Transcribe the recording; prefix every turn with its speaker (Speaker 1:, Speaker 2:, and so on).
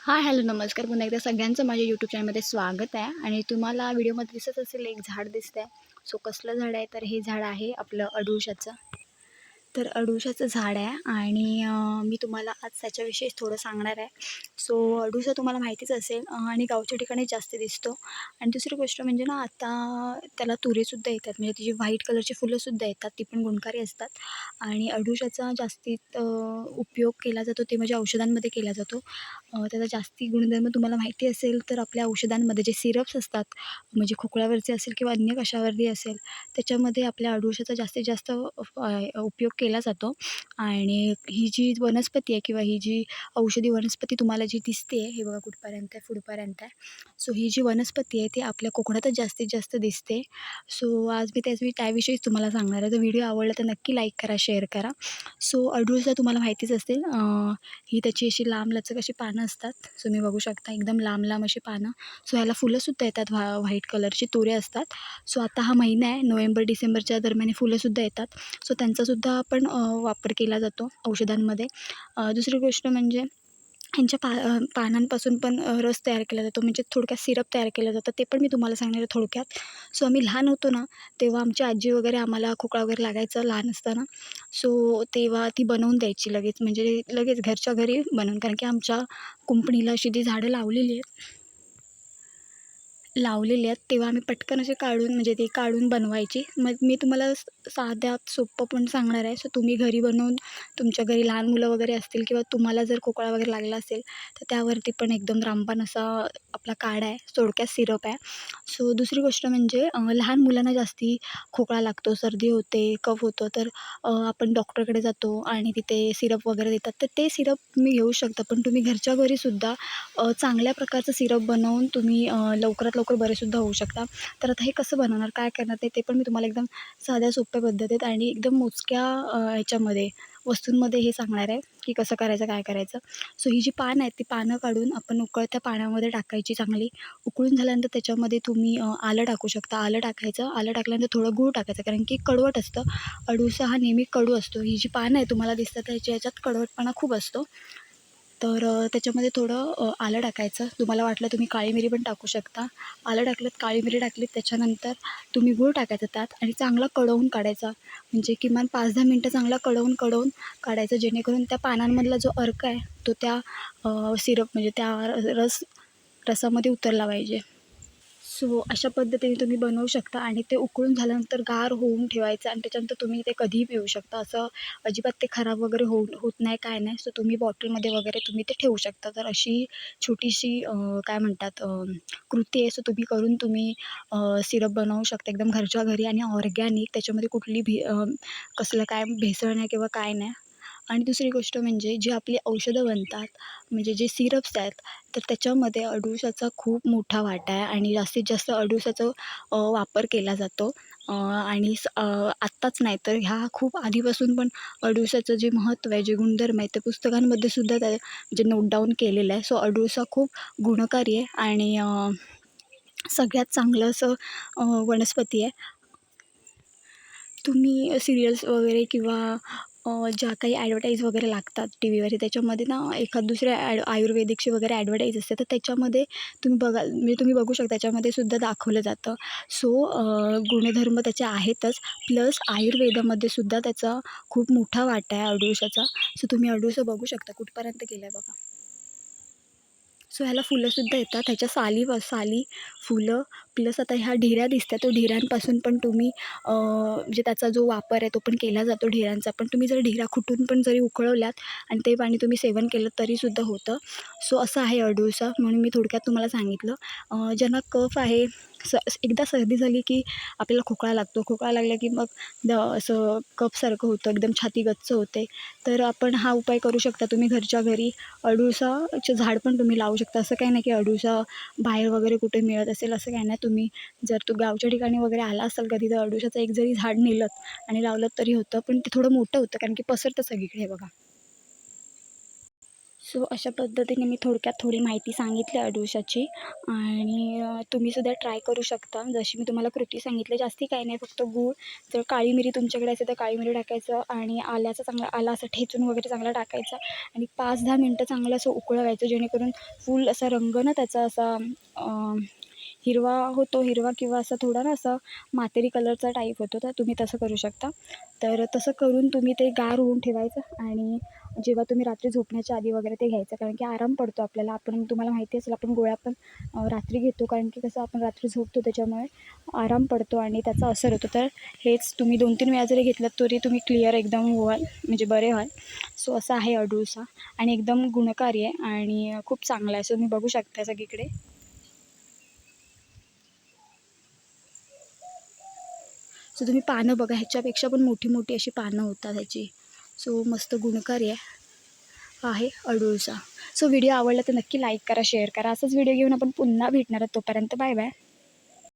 Speaker 1: हां हॅलो नमस्कार. पुन्हा एकदा सगळ्यांचं माझ्या यूट्यूब चॅनलमध्ये स्वागत आहे. आणि तुम्हाला व्हिडिओमध्ये दिसत असेल एक झाड दिसतंय. सो कसलं झाड आहे? तर हे झाड आहे आपलं अडुळशाचं. तर अडुळशाचं झाड आहे आणि मी तुम्हाला आज त्याच्याविषयी थोडं सांगणार आहे. सो अडुळसा तुम्हाला माहितीच असेल आणि गावच्या ठिकाणी जास्त दिसतो. आणि दुसरी गोष्ट म्हणजे ना आता त्याला तुरेसुद्धा येतात. म्हणजे तिची व्हाईट कलरची फुलंसुद्धा येतात. ती पण गुणकारी असतात. आणि अडुळशाचा जास्तीत उपयोग केला जातो ते म्हणजे औषधांमध्ये केला जातो. त्याचा जास्ती गुणधर्म तुम्हाला माहिती असेल तर आपल्या औषधांमध्ये जे सिरप्स असतात म्हणजे खोकळ्यावरचे असेल किंवा अन्य कशावरती असेल त्याच्यामध्ये आपल्या अडुळशाचा जास्तीत जास्त उपयोग केला जातो. आणि ही जी वनस्पती आहे किंवा ही जी औषधी वनस्पती तुम्हाला जी दिसते हे बघा कुठपर्यंत आहे पुढपर्यंत आहे. सो ही जी वनस्पती आहे ती आपल्या कोकणातच जास्तीत जास्त दिसते. सो आज मी त्याच त्याविषयीच तुम्हाला सांगणार आहे. तर व्हिडिओ आवडला तर नक्की लाईक करा शेअर करा. सो अडुळसा तुम्हाला माहितीच असेल ही त्याची अशी लांब लचक अशी पानं असतात. सो मी बघू शकता एकदम लांब लांब अशी पानं. सो ह्याला फुलंसुद्धा येतात व्हा व्हाईट कलरची तुरे असतात. सो आता हा महिना आहे. नोव्हेंबर डिसेंबरच्या दरम्यान फुलंसुद्धा येतात. सो त्यांचासुद्धा पण वापर केला जातो औषधांमध्ये. दुसरी गोष्ट म्हणजे ह्यांच्या पा पानांपासून पण रस तयार केला जातो. म्हणजे थोडक्यात सिरप तयार केलं जातं. ते पण मी तुम्हाला सांगणार आहे थोडक्यात. सो आम्ही लहान होतो ना तेव्हा आमची आजी वगैरे आम्हाला खोकळा वगैरे लागायचं लहान असताना. सो तेव्हा ती बनवून द्यायची लगेच. म्हणजे लगेच घरच्या घरी बनवून. कारण की आमच्या कुंपणीला अशी ती झाडं लावलेली आहेत लावलेले आहेत तेव्हा आम्ही पटकन असे काढून म्हणजे ते काढून बनवायची. मग मी तुम्हाला साध्यात सोपं पण सांगणार आहे. सो तुम्ही घरी बनवून तुमच्या घरी लहान मुलं वगैरे असतील किंवा तुम्हाला जर खोकळा वगैरे लागला असेल तर त्यावरती पण एकदम रामबाण असा आपला काढा आहे. थोडक्यात सिरप आहे. सो दुसरी गोष्ट म्हणजे लहान मुलांना जास्ती खोकळा लागतो सर्दी होते कफ होतो तर आपण डॉक्टरकडे जातो आणि तिथे सिरप वगैरे देतात. तर ते सिरप तुम्ही घेऊ शकता. पण तुम्ही घरच्या घरीसुद्धा चांगल्या प्रकारचं सिरप बनवून तुम्ही लवकरात लवकर बरेसुद्धा होऊ शकता. तर आता हे कसं बनवणार काय करणार ते ते पण मी तुम्हाला एकदम साध्या सोप्या पद्धतीत आणि एकदम मोजक्या ह्याच्यामध्ये वस्तूंमध्ये हे सांगणार आहे की कसं करायचं काय करायचं. सो ही जी पान आहेत ती पानं काढून आपण उकळत्या पाण्यामध्ये टाकायची चांगली. उकळून झाल्यानंतर त्याच्यामध्ये तुम्ही आलं टाकू शकता. आलं टाकायचं आलं टाकल्यानंतर थोडं गूळ टाकायचं कारण की कडवट असतं. अडूसा हा नेहमी कडू असतो. ही जी पानं आहे तुम्हाला दिसतात ह्याच्या ह्याच्यात कडवटपणा खूप असतो. तर त्याच्यामध्ये थोडं आलं टाकायचं. तुम्हाला वाटलं तुम्ही काळी मिरी पण टाकू शकता. आलं टाकलं काळी मिरी टाकलीत त्याच्यानंतर तुम्ही गूळ टाकायचा त्यात आणि चांगला कडवून काढायचा. म्हणजे किमान पाच दहा मिनटं चांगला कडवून कडवून काढायचं जेणेकरून त्या पानांमधला जो अर्क आहे तो त्या सिरप म्हणजे त्या रस रसामध्ये उतरला पाहिजे. सो अशा पद्धतीने तुम्ही बनवू शकता आणि ते उकळून झाल्यानंतर गार होऊन ठेवायचं आणि त्याच्यानंतर तुम्ही ते कधीही पिऊ शकता. असं अजिबात ते खराब वगैरे होऊ होत नाही काय नाही. सो तुम्ही बॉटलमध्ये वगैरे तुम्ही ते ठेवू शकता. तर अशी छोटीशी काय म्हणतात कृती आहे. सो तुम्ही करून तुम्ही सिरप बनवू शकता. एकदम घरच्या घरी आणि ऑर्गॅनिक. त्याच्यामध्ये कुठली भी कसलं काय भेसळ नाही किंवा काय नाही. आणि दुसरी गोष्ट म्हणजे जी आपली औषधं बनतात म्हणजे जे सिरप्स आहेत तर त्याच्यामध्ये अडुळसाचा खूप मोठा वाटा आहे आणि जास्तीत जास्त अडुळसाचा वापर केला जातो. आणि स आत्ताच नाही तर ह्या खूप आधीपासून पण अडुळसाचं जे महत्त्व आहे जे गुणधर्म आहे ते पुस्तकांमध्ये सुद्धा त्या जे नोट डाऊन केलेलं आहे. सो अडुळसा खूप गुणकारी आहे आणि सगळ्यात चांगलं असं वनस्पती आहे. तुम्ही सिरियल्स वगैरे किंवा ज्या काही ॲडव्हर्टाईज वगैरे लागतात टी व्हीवर त्याच्यामध्ये ना एखाद दुसऱ्या ॲड आयुर्वेदिकची वगैरे ॲडव्हर्टाईज असते तर त्याच्यामध्ये तुम्ही बघाल म्हणजे तुम्ही बघू शकता त्याच्यामध्ये सुद्धा दाखवलं जातं. सो गुणधर्म त्याचे आहेतच प्लस आयुर्वेदामध्ये सुद्धा त्याचा खूप मोठा वाटा आहे अडुळशाचा. सो तुम्ही अडुळसं बघू शकता कुठपर्यंत गेलं आहे बघा. सो ह्याला फुलंसुद्धा येतात. ह्याच्या साली व साली फुलं. प्लस आता ह्या ढेऱ्या दिसतात. तो ढेऱ्यांपासून पण तुम्ही म्हणजे त्याचा जो वापर आहे तो पण केला जातो ढेऱ्यांचा. पण तुम्ही जर ढिरा खुटून पण जरी उकळवल्यात आणि ते पाणी तुम्ही सेवन केलं तरीसुद्धा होतं. सो असं आहे अडुळसा. म्हणून मी थोडक्यात तुम्हाला सांगितलं. ज्यांना कफ आहे स एकदा सर्दी झाली की आपल्याला खोकळा लागतो. खोकळा लागला की मग द असं कफसारखं होतं एकदम छाती गच्च होते. तर आपण हा उपाय करू शकता. तुम्ही घरच्या घरी अडुळसाचे झाड पण तुम्ही लावू शकता. असं काही नाही की अडुळसा बाहेर वगैरे कुठे मिळत असेल असं काही नाही. तुम्ही जर तू गावच्या ठिकाणी वगैरे आला असाल कधी तर अडुळसाचं एक जरी झाड नेलं आणि लावलं तरी होतं. पण ते थोडं मोठं होतं. कारण की पसरतं सगळीकडे बघा. सो अशा पद्धतीने मी थोडक्यात थोडी माहिती सांगितली अडुळशाची. आणि तुम्हीसुद्धा ट्राय करू शकता. जशी मी तुम्हाला कृती सांगितली जास्ती काही नाही फक्त गूळ. जर काळी मिरी तुमच्याकडे असेल तर काळी मिरी टाकायचं आणि आल्याचं चांगला आला असं ठेचून वगैरे चांगला टाकायचा. आणि पाच दहा मिनटं चांगलं असं उकळवायचं जेणेकरून फुल असा रंग ना त्याचा असा हिरवा होतो हिरवा किंवा असा थोडा ना असा मातेरी कलरचा टाईप होतो तर तुम्ही तसं करू शकता. तर तसं करून तुम्ही ते गार होऊन ठेवायचं आणि जेव्हा तुम्ही रात्री झोपण्याच्या आधी वगैरे ते घ्यायचं कारण की आराम पडतो आपल्याला. आपण तुम्हाला माहिती असेल आपण गोळ्या पण रात्री घेतो कारण की कसं आपण रात्री झोपतो त्याच्यामुळे आराम पडतो आणि त्याचा असर होतो. तर हेच तुम्ही दोन तीन वेळा जरी घेतलं तरी तुम्ही क्लिअर एकदम व्हाल म्हणजे बरे व्हाल. सो असं आहे अडुळसा. आणि एकदम गुणकारी आहे आणि खूप चांगला आहे. सो तुम्ही बघू शकता सगळीकडे. सो तुम्ही पानं बघा. ह्याच्यापेक्षा पण मोठी मोठी अशी पानं होतात ह्याची. सो मस्त गुणकारी आहे. आहे अडुळसा. सो व्हिडिओ आवडला तर नक्की लाईक करा शेअर करा. असंच व्हिडिओ घेऊन आपण पुन्हा भेटणार आहोत तोपर्यंत बाय बाय